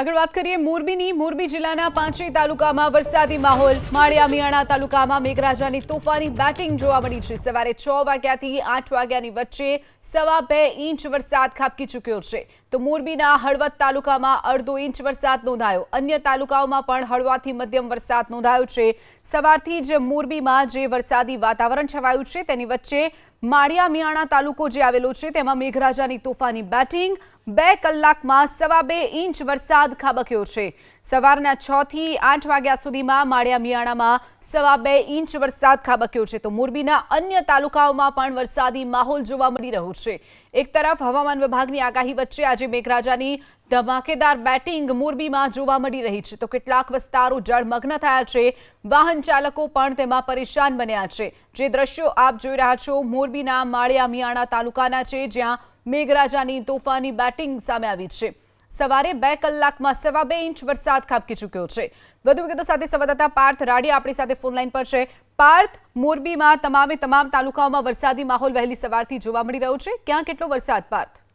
આગળ વાત કરીએ મોરબીની. મોરબી જિલ્લાના પાંચેય તાલુકામાં વરસાદી માહોલ. માળિયા મિયાણા તાલુકામાં મેઘરાજાની તોફાની બેટિંગ જોવા મળી છે. સવારે છ વાગ્યાથી આઠ વાગ્યાની વચ્ચે સવા બે ઇંચ વરસાદ ખાબકી ચૂક્યો છે. તો મોરબીના હળવદ તાલુકામાં અડધો ઇંચ વરસાદ નોંધાયો. અન્ય તાલુકાઓમાં પણ હળવાથી મધ્યમ વરસાદ નોંધાયો છે. સવારથી જ મોરબીમાં જે વરસાદી વાતાવરણ છવાયું છે, તેની વચ્ચે માળિયા મિયાણા તાલુકો જે આવેલો છે, તેમાં મેઘરાજાની તોફાની બેટિંગ, બે કલાકમાં સવા બે ઇંચ વરસાદ ખાબક્યો છે. સવારના છ થી આઠ વાગ્યા સુધીમાં માળિયા મિયાણામાં સવા બે ઇંચ વરસાદ ખાબક્યો છે. તો મોરબીના અન્ય તાલુકાઓમાં પણ વરસાદી માહોલ જોવા મળી રહ્યો છે. એક તરફ હવામાન વિભાગની આગાહી વચ્ચે મેઘરાજાની ધમાકેદાર બેટિંગ મોરબીમાં જોવા મળી રહી છે. તો કેટલાક વિસ્તારો જળમગ્ન થયા છે. વાહન ચાલકો પણ તેમાં પરેશાન બન્યા છે. જે દ્રશ્યો આપ જોઈ રહ્યા છો મોરબીના માળિયા તાલુકાના છે, જ્યાં મેઘરાજાની તોફાની બેટિંગ સામે આવી છે. સવારે બે કલાકમાં સવા બે ઇંચ વરસાદ ખાબકી ચૂક્યો છે. વધુ વિગતો સાથે સંવાદદાતા પાર્થ રાડી આપણી સાથે ફોનલાઈન પર છે. પાર્થ, મોરબીમાં તમામે તમામ તાલુકાઓમાં વરસાદી માહોલ વહેલી સવારથી જોવા મળી રહ્યો છે. ક્યાં કેટલો વરસાદ, પાર્થ?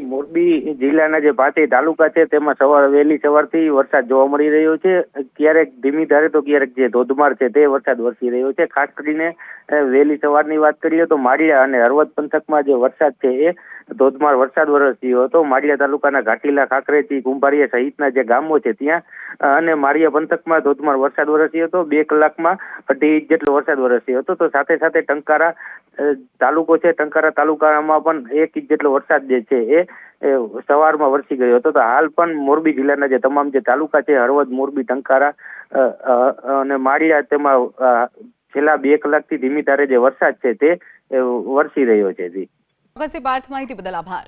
મોરબી જિલ્લાના જે પાંચેય તાલુકા છે, તેમાં સવાર, વહેલી સવારથી વરસાદ જોવા મળી રહ્યો છે. ક્યારેક ધીમી ધારે તો ક્યારેક જે ધોધમાર છે, તે વરસાદ વરસી રહ્યો છે. ખાસ કરીને વહેલી સવારની વાત કરીએ તો માળિયા અને હળવદ પંથકમાં જે વરસાદ છે, એ ધોધમાર વરસાદ વરસ્યો હતો. માળિયા તાલુકાના ઘાટીલા ખાકરેજી કુંભારિયા સહિતના જે ગામો છે ત્યાં, અને માળિયા પંથકમાં ધોધમાર વરસાદ વરસ્યો હતો. બે કલાકમાં અઢી ઇંચ જેટલો વરસાદ વરસ્યો હતો. તો સાથે સાથે ટંકારા તાલુકો છે, ટંકારા તાલુકામાં પણ એક ઇંચ જેટલો વરસાદ જે છે એ સવારમાં વરસી ગયો હતો. તો હાલ પણ મોરબી જિલ્લાના જે તમામ જે તાલુકા છે, હળવદ, મોરબી, ટંકારા અને માળિયા તેમાં છેલ્લા બે કલાકથી ધીમી ધારે જે વરસાદ છે તે વરસી રહ્યો છે જી. ચોક્કસથી પાર્થ માહિતી બદલ આભાર.